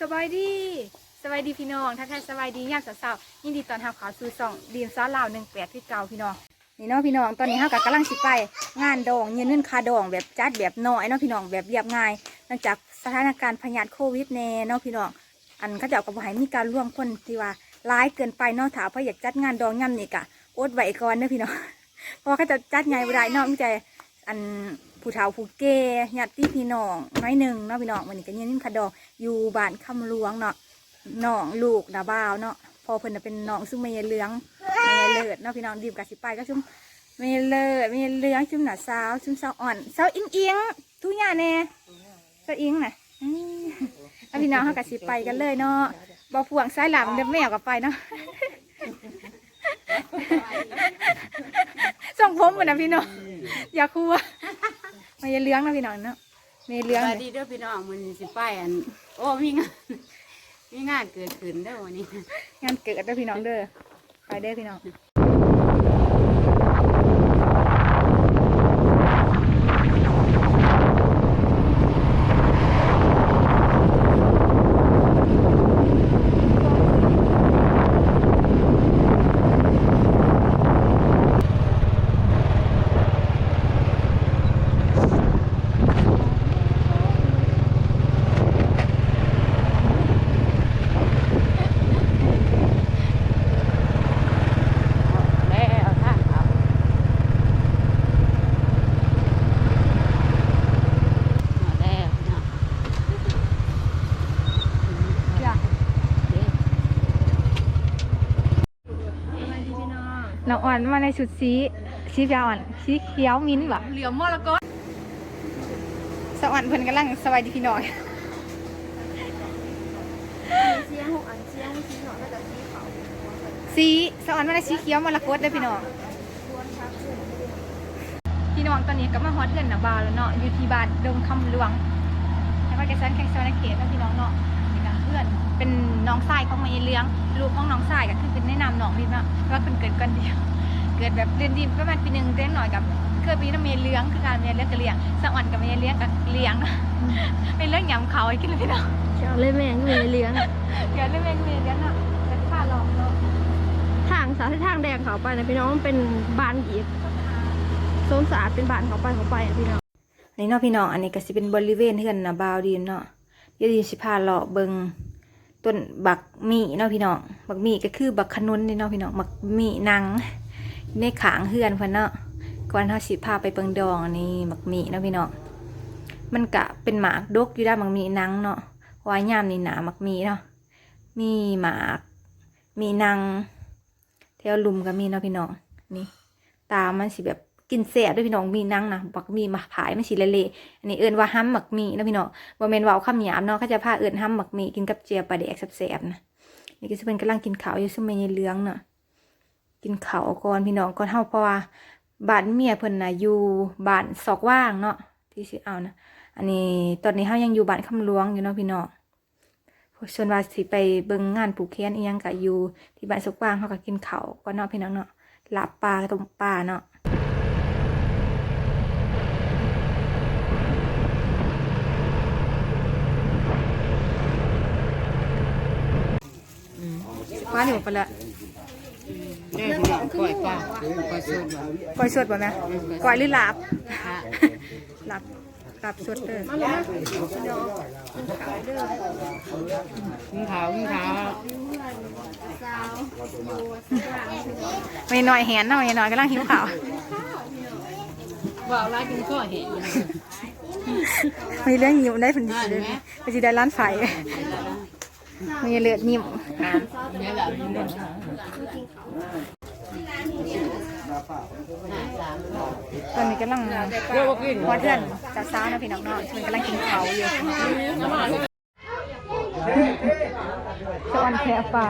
สบายดีสบายดีพี่น้องทักทายสบายดียามสาวๆยินดีตอนรับเขาวสู่สองดีมซาลาวหนึ่งแปดที่เก่าพี่น้องนี่เนาะพี่น้องตอนนี้เฮากับกำลังสิไป งานดองเงินเงินคาดองแบบจัดแบบน้อยเนาะพี่น้องแบบเรียบง่ายหลังจากสถานการณ์พยาธิโควิดแน่เนาะพี่น้องอันเขาเจ้าก็บ่ให้มีการร่วมคนที่ว่าร้ายเกินไปเนาะถ้าเพื่ออยากจัดงานดองย่ำนี่กะอดไว้ก่อนเด้อพี่น้องเพราะว่าเขาจะจัดไงบ่ได้เนาะมีแต่อัน ผู้เฒ่าผู้แก่ญาติพี่น้องน้อยหนึ่งเนาะพี่น้องวันนี้ก็เงินเงินคาดองอยู่บ้านคำหลวงเนาะน้องลูกดาบ่าวเนาะพอเพิ่นน่ะเป็นน้องซึ่งไม่เหลืองไม่เลิศเนาะพี่น้องดีมกับสิไปก็ชุ่มไม่เลิศไม่เหลืองชุ่มหนาสาวชุ่มสาวอ่อนสาวอิงอิงทุกอย่างแน่สาวอิงน่ะอืมแล้วพี่น้องเขากับสิไปกันเลยเนาะบ่พวงสายหลังเดิมแมวกับไปเนาะส่งผมเหมือนนะพี่น้องอย่าคัว ไม่เหลืองนะพี่น้องเนาะไม่เหลืองสเลวัสยดีเด้อพี่น้องมันสิไปอัน โอ้มีงานมีงานเกิดขึ้นเด้อวันนี้ งานเกิดเด้อพี่น้องเด้อไปเด้อพี่น้อง แล้วทางเขามาแล้วเนาะ จ้ะ เด้อ น้ องอ่อนมาในชุดสีสีฟ้าอ่อนสีเขียวมิ้นท์บ่เหลือมมรกตสวรรค์เพิ่นกำลังสวัสดีพี่น้อยเสียงหกอันเสียงสีหนอนแล้วก็สีขาวสีสวรรค์มาในสีเขียวมรกตเด้อพี่น้องล้วนชักขึ้นพี่น้องตอนนี้ก็มาฮอดเทือนหนาบาวแล้วเนาะอยู่ที่บ้านดงคำหลวงแล้วก็แกซันแข่งสวรรค์เขตแล้วพี่น้องเนาะเป็นกับเพื่อนเป็นน้องชายของมายายเลี้ยงลูกของน้องชายก็คือเป็นแนะนำน้องนี่เนาะว่าเพิ่นเกิดกันเดียว เกิดแบบเรียนดีประมาณปีหนึ่งเรียนหน่อยกับเคยปีน้ำเมยเลี้ยงคือการเมยเลี้ยงกับเลี้ยงสวรรค์กับเมยเลี้ยงกับเลี้ยงเป็นเรื่องยำเขาไอ้กินเลยพี่น้องเจ้าเลยแม่งเลยเลี้ยงเดี๋ยวเรื่องเมยเลี้ยงเนาะจะฆ่าหลอกเนาะทางสาที่ทางแดงเขาไปนะพี่น้องมันเป็นบานอีกโซนสะอาดเป็นบานเขาไปเขาไปอะพี่น้องนี่เนาะพี่น้องอันนี้ก็สิเป็นบริเวณเฮือนนะบาวดีนเนาะเดี๋ยวดีสิพาเลาะเบิงต้นบักมีเนาะพี่น้องบักมีก็คือบักขนุนนี่เนาะพี่น้องบักมีนาง ในขางเฮือนเพิ่นเนาะก่อนเฮาสิพาไปเบิงดองนนี้บักมีเนาะพี่น้องมันกะเป็นหมากดกอยู่ด้านบักมีนางเนาะวายยามนี่หนาบักมีเนาะมีหมาก มีนางแถวลุมก็มีเนาะพี่น้องนี่ตามันสิแบบกินแสบด้วยพี่น้องมีนังนะบักมีมาผายมันสิเละๆอันนี้เอิ้นว่าห้ำหมักมีนะพี่น้องบ่แม่นเว้าคำหยาบเนาะเขาจะพาเอิ้นห้ำหมักมีกินกับเจียปลาแดกแซ่บๆนะนี่ก็สิเป็นกำลังกินข้าวอยู่ซึ่งแม่ยเหลืองเนาะ กินเขาก่อนพี่น้องก่อนเฮาเพราะว่าบ้านเมียเพิ่นน่ะอยู่บ้านซอกว่างเนาะที่สิเอานะอันนี้ตอนนี้เฮายังอยู่บ้านคำหลวงอยู่เนาะพี่น้องส่วนว่าสิไปเบิ่งงานผูกแขนอีหยังก็อยู่ที่บ้านซอกว่างเฮาก็กินเขาก่อนเนาะพี่น้องเนาะหลาบปลาต้มปลาเนาะคว้าหนูไปละ ก่อยก่อยก่อยสุดบ่ก้อยสดบ่แม่ก้อยหรือลาบค่ะลาบลาบสดเด้อกินขาวกินขาวไม่น้อยแหนเนาะไม่น้อยกำลังหิวข้าวว่าเอาลายกินข้อเห็นมีเรื่องหิวได้ผลดีเลยไปสิได้ร้านไฟมีเลือดนิ่ม ตอนนี้กำลังเดี๋ยวกินวัดเพื่อนจะซ้านะพี่น้องเนาะมันกำลังกินเขาอยู่สวรรค์แค่ปลา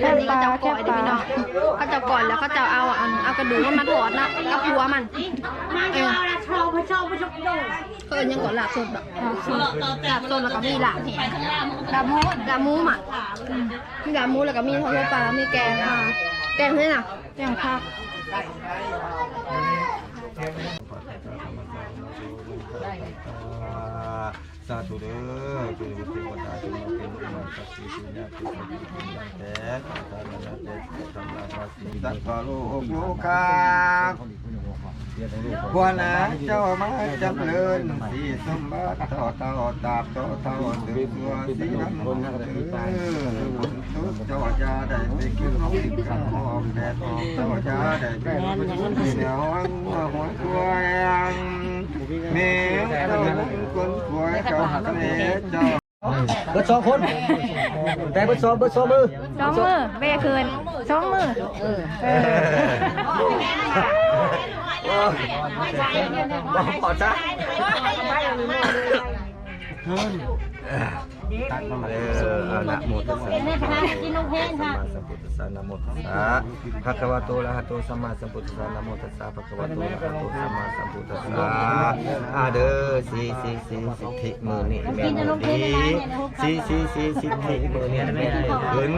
แค่ปลาแค่ปลาเขาจะก่อนแล้วเขาจะเอาเอากระดูกมันมาถอดนะกับหัวมันเออ เออยังก่อนหลับสดแบบหลับสดแล้วก็มีหลับแหงดาบโมดดามูหมักมีดามูแล้วก็มีทอดปลา มีแกงค่ะแกงเพื่อนอะอย่างคักสสาธุเด้อคือบุตรเทวดาจงมาเป็นผู้นำสักดิ์สิทธิ์ญาติผู้คนที่เป็นแท้ทานนาเดชธรรมราชสีสัตว์โลกโลกา ควนะเจ้ามาจำเริญสีสมบัติต่อเต่าตาบต่อเต่าสืบตัวสีน้ำคนเออบุญทุกเจ้าจะได้ไปกินของกินข้าวหอมแดดออกเจ้าจะได้ไปเหนียวหัวควายแม่เจ้าคนควยเจ้าเสน่ห์เจ้าเบิดสองคนแต่เบิดสองเบิดสองมือสองมือเบ้คืนสองมือเออ เออบอกขอจ้า ตัดมาเลยอะนะโมตัสสะภะสัมพุทธัสสะนะโมตัสสะภะคะวะโตอะระหะโตสัมมาสัมพุทธัสสะนะโมตัสสะภะคะวะโตอะระหะโตสัมมาสัมพุทธัสสะอาเด้อสีสีสีสิทธิมือนี่แม่นดีสีสีสีสิทธิมือเนี่ยแม่นขึ้น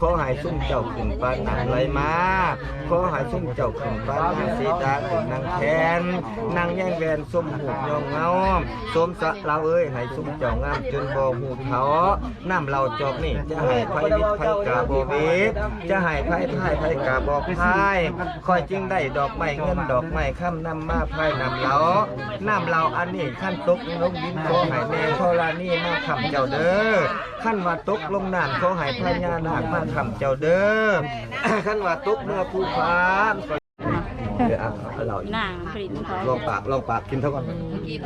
ขอให้ซุ่มเจ้าขึ้นปานนางไรมาขอให้ซุ่มเจ้าขึ้นปานนางสีตาขึ้นนางแคนนางแย่งแวนส้มหูยองเงาสมสะเราเอ้ยให้ซุ่มเจ้างามจนบ่หูเขาน้ำเราจอกนี่ จะให้ไผวิทย์ไผกาบ่วิทย์จะให้ไผพายไผกาบ่พายคอยจึงได้ดอกไม้เงินดอกไม้ค้ำนำมาพายนำเราน้ำเราอันนี้ขั้นตกลงดินขอให้แม่ธรณีมาคำเจ้าเด้อขั้นว่าตกลงน้ำขอให้พญานาคมาคำเจ้าเด้อขั้นว่าตกเมื่อภูฟ้า เดี๋ยวเอาเอาเราอีกนางผลิตเขาลองปากลองปากกินเท่ากัน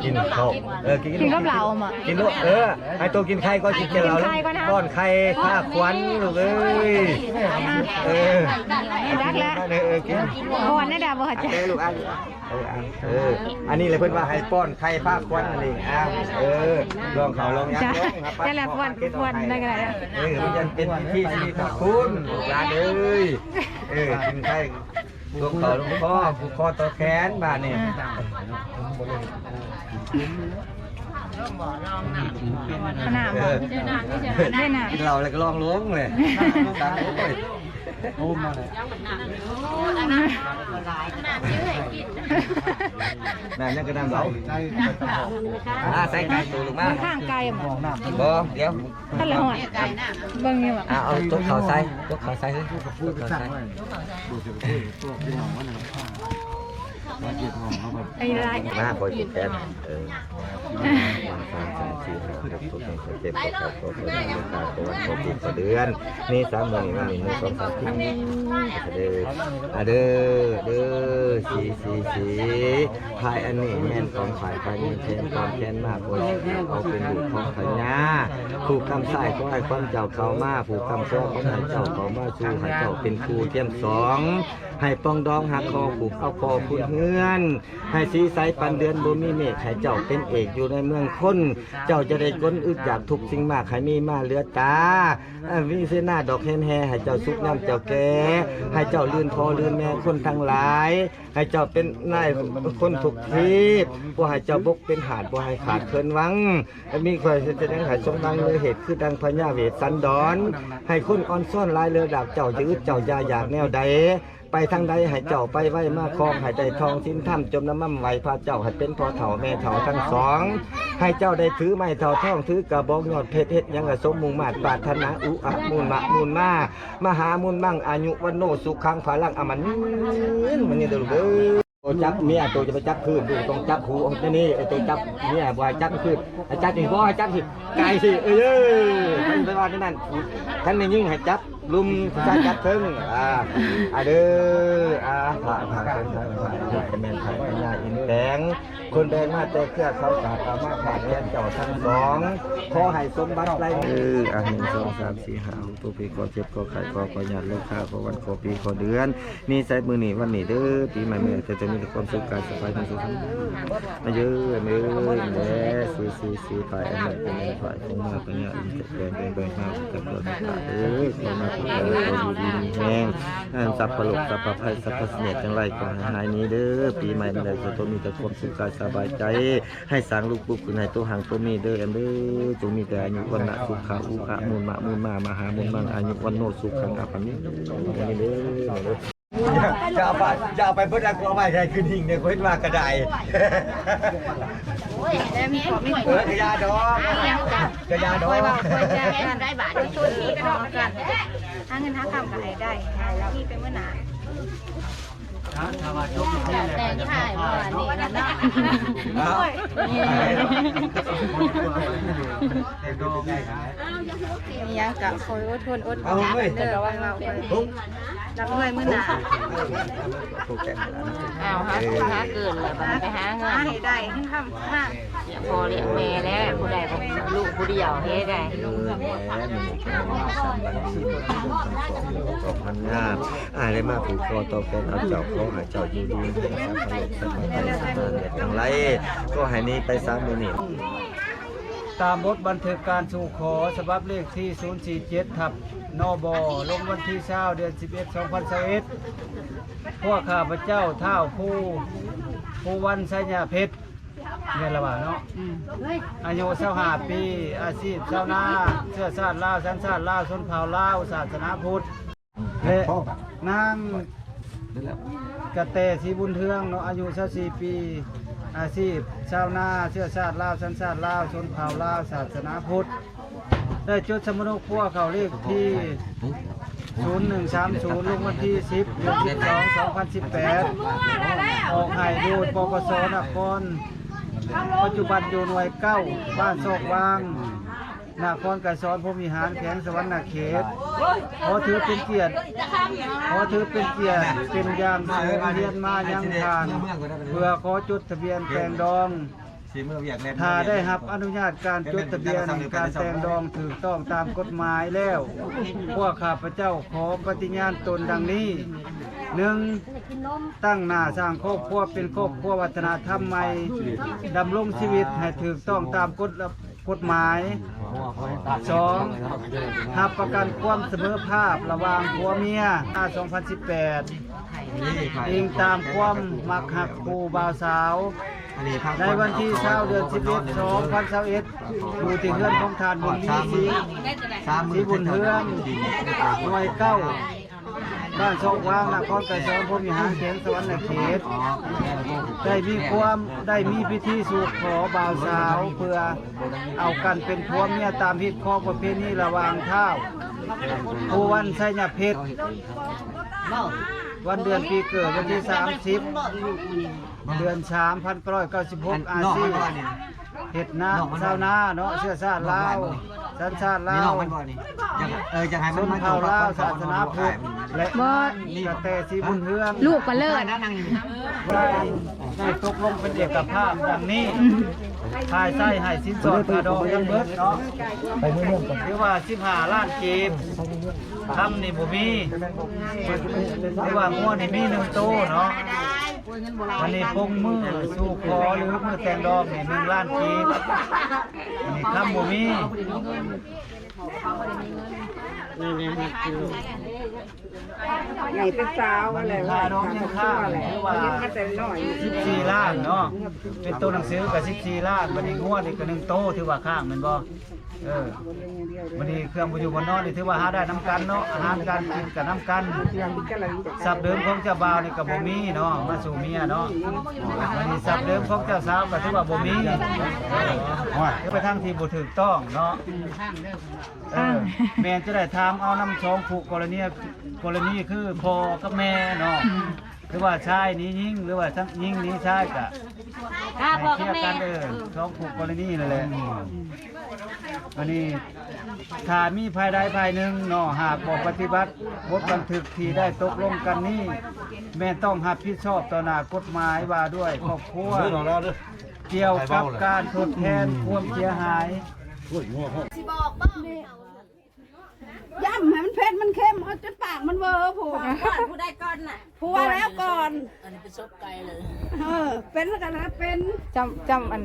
กินข้าวเออกินกินกับเราอะกินลูกเออไอตัวกินไข่ก็กินแค่เรากินไข่ก่อนนะป้อนไข่ข้าควันลูกเอ้ยเออรักแล้วเออเออกินก่อนนะดาบว่าอันจะเออลูกอันเอออันเอออันนี้เลยเพิ่นว่าให้ป้อนไข่ผ้าควันนั่นเองอะเออลองเขาลองยักจ้ะลองครับนั่นแหละวันวันได้กันแล้วเออมันยังเป็นที่ชีวิตของคุณลูกหลานเอ้ยเออกินไข่ ลงเขาลงคอผูกคอต่อแขนบ้านนี่ขนาดเอบ่อได้หนากินเราเลยก็ลองล้วงเลยตังโอ้ย โอ้มาเลยแม่ยังกระดำเราอ่าใส่ไก่ตัวลงมามันข้างไกลอะบ่บ่เดี๋ยวท่านละหัวเบิ่งนี่ว่ะอ่าเอาตุ๊กเขาใส่ตุ๊กเขาใส่เฮ้ยตุ๊กเขาใส่ไอ้ไรมาคอยกินแป๊บเออวันสามสามสี่ห้าหกเจ็ดแปดเจ็ดแปดเก้าสิบสิบเอ็ดสิบสองสิบสามสิบสี่เดือนนี่สามเดือนนี่หนึ่งสองสามสี่เด้ออะเด้อเด้อสี่สี่สี่พายอันนี้แม่นของฝ่ายพายนี่แทนความแค้นมากกว่าเอาเป็นลูกของพญาผูกคำใส่ก็ให้ความเจ้าเขามาผูกคำซ้อก็ให้เจ้าเขามาชูให้เจ้าเป็นครูเทียมสองให้ป้องดองหักคอผูกเอาคอคุณเฮือนให้สีใสปันเดือนบ่มีเมฆให้เจ้าเป็นเอกอยู่ในเมืองคน เจ้าจะได้ก้นอึดอยากทุกสิ่งมากให้มีมาเหลือตาอ่าวิเสนาดอกแฮนแฮให้เจ้าสุกน้ำเจ้าแก่ให้เจ้าลื่นพอลื่นแม่คนทั้งหลาย ให้เจ้าเป็นนายคนทุกทีพบ่ให้เจ้าบกเป็นหาดบ่ให้ขาดเคินวังมีคอยจะได้ให้สมดังเลยเหตุคือดังพญาเวทสันดอน ให้คนอ่อนซ่อนลายเรือดาบเจ้าจะอึดเจ้ายาอยากแนวใด ไปทางใดให้เจ้าไปไว้มาคลองให้ได้ทองสิ้นถ้ำจมน้ำมั่มไหวพาเจ้าให้เป็นพอเฒ่าแม่เฒ่าทั้งสอง ให้เจ้าได้ถือไม้เฒ่าท่องถือกระบอกยอดเพชรเฮ็ดหยังกะสมมุงมาตรปาถนาอุอะมูลมะมูลมามหามูลมั่งอายุวันโนสุขังพลังอมันมันนี่เด้อลูกเด้อตัวจับเมียตัวจะไปจับคืนดูต้องจับหูองค์นี่ไอ้ตัวจับเมียบ่ให้จับคืนไอ้จับนี่บ่ให้จับสิไกลสิเอ้ยเอ้ยมันไปว่าที่นั่นท่านนี่ยิ่งให้จับ ลุมจับจับถึงอ่าอ่าเด้ออ่าผ่านผ่าคนผ่าผ่าผ่าแม่นผ่าพญาอินแดง คนแดงมาแต่เครือเขากาดเอามาผ่านแย่เจ้าทั้งสองขอให้สมบัติไรเอออะหนึ่งสองสามสี่ห้าหกตัวปีขอเจ็บขอไข่ขอขอหยาดเลขค่าขอวันขอปีขอเดือนนี่ใส่มือหนีวันหนีเด้อปีใหม่เมื่อจะจะมีต่ความสุขกายสบายมีสุขทั้งมาเยอะเนื้อแน่สีสีสีฝ่ายอันไหนเป็นฝ่ายคงมาเป็นอย่างอินเตอร์แบงแบงแบงมากับตัวต่างๆเอ้ยมาเลยขออยู่ดีมีแห้งอันสัพพะโลกสัพพะภัยสัพพะเสน่ห์จังไรก็ให้หายนี้เด้อปีใหม่เมื่อจะต้องมีแต่ความสุขกายสบายใจ ให้สร้างลูกปุ๊บคุณให้ตัวหางตัวมีเด้อแอมเด้อจงมีแต่อายุวันนะสุขาอุอะมุนมะมุนมามหามุนมังอายุวันโนสุขังอภันนี้เด้อจะเอาไปจะเอาไปเพื่อดักเอาไปใครขึ้นหิ่งเนี่ยเพื่อนมากระไดแล้วมีขอมีขเออกระยาดองกระยาดองได้บาทชุดนี้ก็ดอกกันหาเงินหาคำก็ให้ได้แล้วพี่เป็นเมื่อหนาถ้าว่าจบที่นี่ แต่งถ่ายว่านี่นะเนาะนี่ยังกะคอยอดทนอดเอาเว้ยเด้อว่าเราไปปุ๊บรับเงินมื้อหน้าถูกแก่แล้วนะอ้าวหาหาเกินเลยบัดไปหาเงิหานให้ได้ขึ้นคำมาอย่าพอเลี้ยงแม่แล้วผู้ใดบอกลูกผู้เดียวเฮ็ดได้เออแหมมีแค่ว่าสามวันดีก็มันงามอ่าได้มาผูกคอต่อแฟนเอาเจ้าเขาหาเจ้าอยู่ดีสามพันหกสามพันสามพันเด็ดอย่างไรก็ให้นี้ไปสามมือนี่ตามบทบันทึกการสู่ขอฉบับเลขที่ 047ทับนอบลงวันที่เช้าเดือน 11 2021พวกข้าพเจ้าเท่าผู้ผู้วันไสยาเพชรเนี่ยละว่าเนาะอายุเศร้าหาปี อาชีพชาวนาเชื้อชาติลาวสัญชาติลาวชนเผ่าลาวศาสนาพุทธและนาง กระเตสีบุญเทืองเนาะอายุ24ปี อาชีพชาวนาเชื้อชาติลาวสัญชาติลาวชนเผ่าลาวศาสนาพุทธ ได้จดสมนุพวกเขาเลขที่ 0130ลงวันที่ 10เดือน12 2018 ออกให้โดยปปสนครปัจจุบันอยู่หน่วยเก้าบ้านโศกวาง นครไก่ซ้อนพรหมวิหารแขวงสวรรณเขตขอถือเป็นเกียรติขอถือเป็นเกียรติเป็นยามสูงเรียนมายังผ่านเพื่อขอจดทะเบียนแปลงดองถ้าได้รับอนุญาตการจดทะเบียนการแต่งดองถูกต้องตามกฎหมายแล้ว พวกข้าพเจ้าขอปฏิญาณตนดังนี้หนึ่งตั้งหน้าสร้างครอบครัวเป็นครอบครัววัฒนธรรมใหม่ดำรงชีวิตให้ถูกต้องตามกฎระ กฎหมายสองหับประกันความเสมอภาพระหว่างผัวเมีย2018อิงตามความมักหักคู่บ่าวสาว ในวันที่เช้าเดือน11 2021อยู่ที่เฮือนของทานบุญมีสีสีบุญเฮือนหน่วยเก้า บ้านช่องว่างนครไก่สอนพรมวิหารเขตสวรรค์เขตได้มีความได้มีพิธีสู่ขอบ่าวสาว เพื่อเอากันเป็นผัวเมียตามพิธีข้อประเพณีระวางเท้าผู้วันไสยเพชรวันเดือนปีเกิดวันที่ 30 เดือน3 1996อาชีเห็ดนาชาวนาเนาะเสื้อชาติลาว สัญชาติลาวเออจะให้ชมันนมันเผ่าลาวศาสนาพุทธและบ่ กระแตสีบุญเฮืองลูกปลาเลิศได้ตกลงเป็นเอกภาพดังนี้ภายใต้ให้สินสอดคาดองยังเบิดเนาะหรือว่า15ล้านกีบทำนี่บ่มีหรือว่างัวนี่มีหนึ่งโตเนาะ วันนี้พงมือสู่คอหรือมือแต่งดอกนี่หนึ่งล้านกีบอันนี้คำบ่มี ไงเป็นสาวอะไรวะดอกยังค่าหรือว่ามาแต่น้อย14ล้านเนาะ เป็นตัวหนังสือกับ14ล้านบัดนี้งัวนี่ก็หนึ่งโตถือว่าข้างม่นบ่เออบัดนี้เครื่องบ่อยู่บนนอนนี่ถือว่าหาได้น้ำกันเนาะอาหารการกินกับน้ำกันทรัพย์เดิมของเจ้าบ่าวนี่ก็บ่มีเนาะมาสู่เมียเนาะมันนี่ทรัพย์เดิมของเจ้าสาวก็ถือว่าบ่มีคือไปทางที่บ่ถูกต้องเนาะเออแม่นจะได้ถามเอาน้ำชองผูกกรณีกรณีคือพ่อกับแม่เนาะหรือว่าชายนี้ยิงหรือว่าทั้งยิงนี้ชายก็ข้าให้พ่อเคกับลียร์แม่กันเออชองผูกกรณีนั่นแหละวันนี้ถ้ามีภายใดภายหนึ่งเนาะหากบ่ปฏิบัติบทบันทึกที่ได้ตกลงกันนี้แม่ต้องรับผิดชอบต่อหน้ากฎหมายว่าด้วยครอบครัวเกี่ยวกับการทดแทนความเสียหาย ย่ำให้มันเผ็ดมันเค็มเอาจนปากมันเวอร์ผัวผู้ได้ก่อนน่ะผัวแล้วก่อน อันนี้เป็นซบไก่เลยเออ เป็นแล้วกันนะเป็นจำจำอัน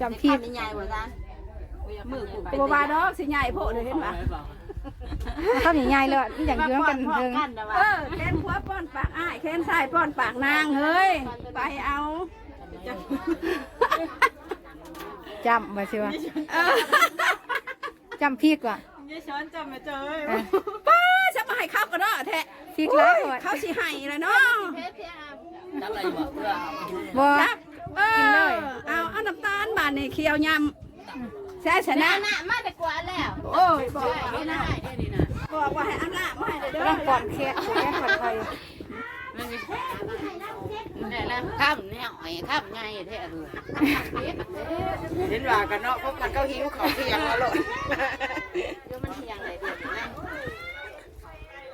จำพี่ใหญ่กว่ากันมือกูบาดอกสิใหญ่โพดเลยเห็นปะข้าวใหญ่ๆเลยนี่อย่างเยื้องกันเทิงเออแค้นผัวป้อนปากอ้ายแค้นชายป้อนปากนางเฮ้ยไปเอาจำมาสิวะจำพี่กว่าป้าจะมาให้ข้าวกันเนาะแท้พี่คล้ายโอ้ยเขาสิให้เลยเนาะบ่เอกินเลยอเอาเอาน้ำตาลบานนี่เคี่ยวยำแซ่ชนะน่ะมาแต่กว่าแล้ว โอ้ยบอกไม่ว่าได้เดี๋ยวนี้นะบอกว่าให้เอาหน้ามาให้เด้อต้องก่อนแค่แค่ก่อนใครมั นนี่แหละข้ามเนี่ยไอ้ข้ามไงแท้เลยเห็นว่ากันเนาะพวกมันก็หิวเขาเที่ยงแล้วโลดเดี๋ยวมันเที่ยงเลยเดี๋ยวนะ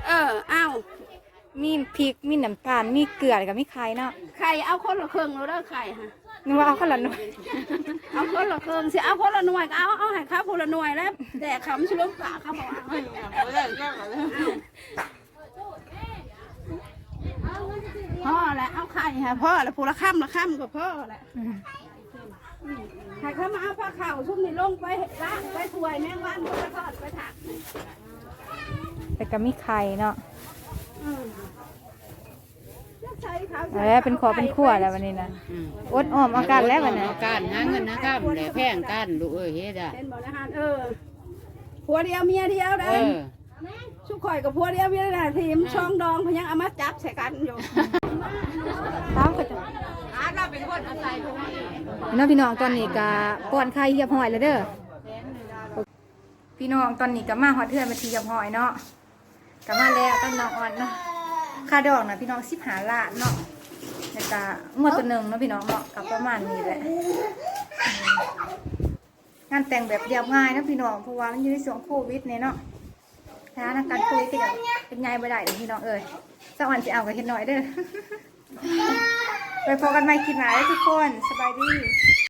เออเอามีพริกมีน้ำตาลมีเกลือแล้วกับมีไข่เนาะไข่เอาคนละครึ่งแล้วเด้อไข่ฮะนึกว่าเอาข้าวหลามหน่อยเอาคนละครึ่งสิเอาคนละหน่วยก็เอาเอาให้ข้าวคนละหน่วยแล้วแต่คำชุลปากเขาบอกว่าบ่ได้ก็ก็เลย พ่อแหละเอาไข่ฮะพ่อแล้วผู้ละค่ำละค่ำกับพ่อแหละอืมให้เขามาเอาผ้าเข่าวชุ่มนี่ลงไปล้างไปถวยแมงวันไปทอดไปถักแต่ก็มีไข่เนาะอืมใช้เขาเอาแล้วเป็นขอเป็นขั้วแล้ววันนี้นะอืมอดอ้อมเอากันแล้ววันนี้เอาการหาเงินหาข้ามแหละแพงกันลูกเอ้ยเฮ็ดอะเป็นบ่นะฮะเออผัวเดียวเมียเดียวเอได้อ ชุกข่อยกับผัวเดียวเมียเดียวทีมช่องดองเพนยังเอามาจับใส่กันอยู่ตามก็จะอาเราเป็นคนอาศัยพวกนี้พี่น้องพี่น้องตอนนี้ก็ป้อนไข่เหียบหอยแล้วเด้อพี่น้องตอนนี้ก็มาฮอดเทือนมาทีเหียบหอยเนาะก็มาแล้วตั้งน้องอ่อนเนาะค่าดอกนะพี่น้องสิบหาล้านเนาะแล้วก็งวดตัวหนึ่งเนาะพี่น้องเนาะกับประมาณนี้แหละอืมงานแต่งแบบเรียบง่ายเนาะพี่น้องเพราะว่ามันอยู่ในช่วงโควิดเนี่ยเนาะ สถานการณ์โควิดก็ยังเป็นไงบ่ได้เด้อพี่น้องเอ้ยสวรรค์จะเอากับเฮ็ดหน่อยเด้อไปพบกันใหม่คลิปหน้าเด้อทุกคนสบายดี